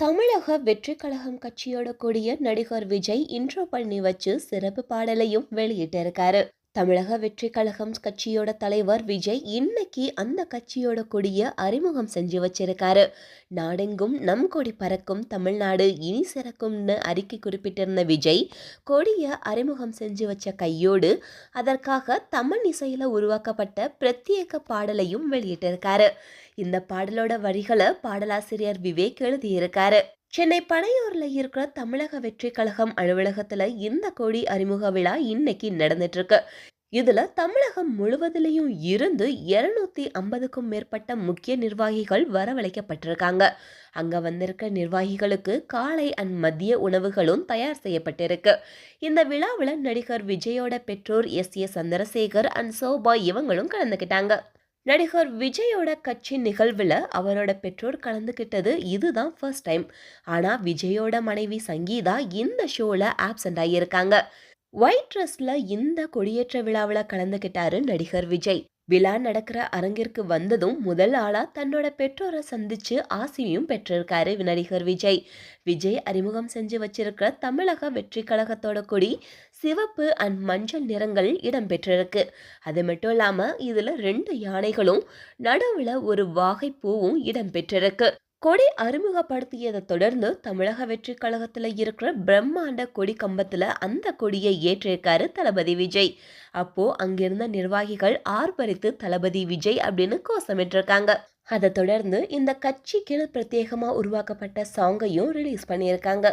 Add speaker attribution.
Speaker 1: தமிழக வெற்றிக்கழகம் கட்சியோட கூடிய நடிகர் விஜய் இன்ட்ரோ பண்ணி வச்சு சிறப்பு பாடலையும் வெளியிட்டிருக்காரு. தமிழக வெற்றி கழகம் கட்சியோட தலைவர் விஜய் இன்னைக்கு அந்த கட்சியோட கொடிய அறிமுகம் செஞ்சு வச்சிருக்காரு. நாடெங்கும் நம் கொடி பறக்கும் தமிழ்நாடு இனி சிறக்கும்னு அறிக்கை குறிப்பிட்டிருந்த விஜய் கொடிய அறிமுகம் செஞ்சு வச்ச கையோடு அதற்காக தமிழ் இசையில உருவாக்கப்பட்ட பிரத்யேக பாடலையும் வெளியிட்டிருக்காரு. இந்த பாடலோட வரிகளை பாடலாசிரியர் விவேக் எழுதியிருக்காரு. சென்னை பனையூரில் இருக்கிற தமிழக வெற்றி கழகம் அலுவலகத்தில் இந்த கொடி அறிமுக விழா இன்னைக்கு நடந்துட்டு இருக்கு இதுல தமிழகம் முழுவதிலையும் இருந்து இருநூத்தி ஐம்பதுக்கும் மேற்பட்ட முக்கிய நிர்வாகிகள் வரவழைக்கப்பட்டிருக்காங்க. அங்க வந்திருக்க நிர்வாகிகளுக்கு காலை அண்ட் மதிய உணவுகளும் தயார் செய்யப்பட்டிருக்கு. இந்த விழாவில் நடிகர் விஜயோட பெற்றோர் S A Chandrasekhar and Shoba இவங்களும் கலந்துக்கிட்டாங்க. நடிகர் விஜயோட கட்சி நிகழ்வில் அவரோட பெற்றோர் கலந்துக்கிட்டது இதுதான் ஃபர்ஸ்ட் டைம் ஆனால் விஜயோட மனைவி சங்கீதா இந்த ஷோவில் ஆப்சண்ட் ஆகியிருக்காங்க. ஒயிட் ட்ரெஸ்ல இந்த கொடியேற்ற விழாவில் கலந்துக்கிட்டாரு நடிகர் விஜய். விழா நடக்கிற அரங்கிற்கு வந்ததும் முதல் ஆளா தன்னோட பெற்றோரை சந்திச்சு ஆசையும் பெற்றிருக்காரு நடிகர் விஜய். விஜய் அறிமுகம் செஞ்சு வச்சிருக்கிற தமிழக வெற்றி கழகத்தோட கொடி சிவப்பு அண்ட் மஞ்சள் நிறங்கள் இடம்பெற்றிருக்கு. அது மட்டும் இல்லாம இதுல ரெண்டு யானைகளும் நடுவுல ஒரு வாகை பூவும் இடம்பெற்றிருக்கு. கொடி அறிமுகப்படுத்தியதை தொடர்ந்து தமிழக வெற்றி கழகத்தில் இருக்கிற பிரம்மாண்ட கொடி கம்பத்தில் அந்த கொடியை ஏற்றிருக்காரு தளபதி விஜய். அப்போ அங்கிருந்த நிர்வாகிகள் ஆர்ப்பரித்து தளபதி விஜய் அப்படின்னு கோஷமிட்டிருக்காங்க. அதை தொடர்ந்து இந்த கட்சிக்கு பிரத்யேகமாக உருவாக்கப்பட்ட சாங்கையும் ரிலீஸ் பண்ணியிருக்காங்க.